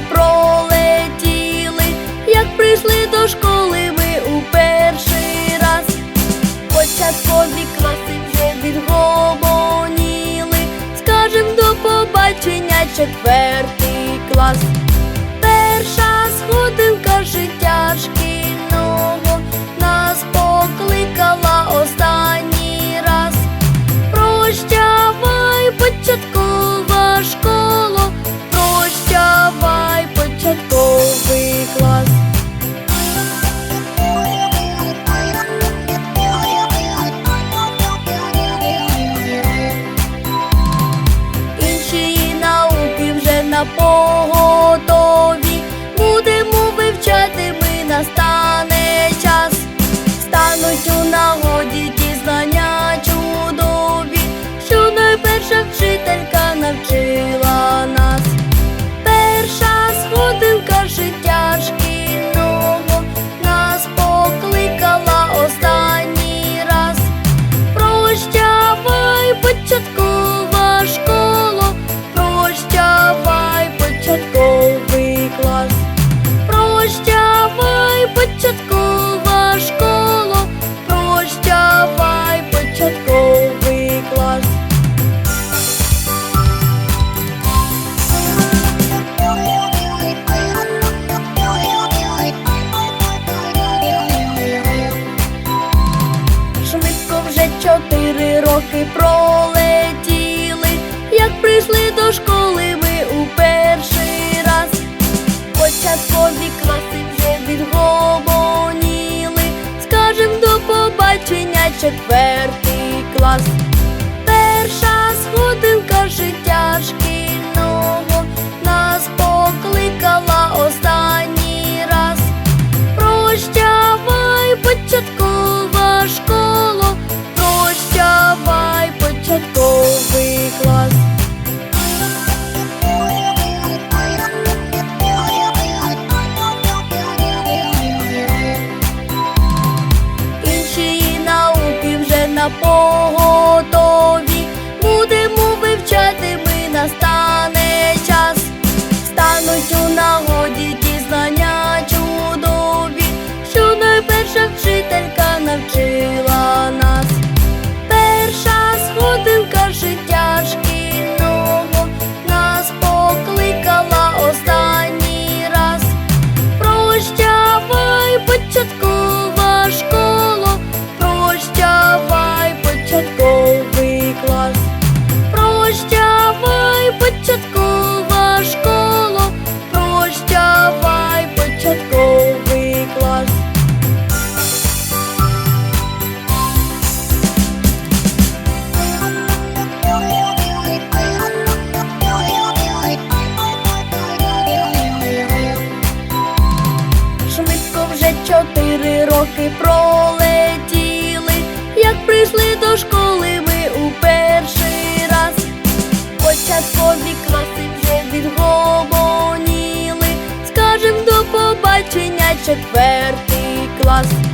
пролетіли, як прийшли до школи ми у перший раз. Початкові класи вже відгомоніли, скажем до побачення четвертий клас. na po роки пролетіли, як прийшли до школи ми у перший раз, початкові класи вже відгомоніли, скажем до побачення четвертий клас. Cô роки пролетіли, як прийшли до школи ми у перший раз, початкові класи вже відгомоніли, скажем до побачення четвертий клас.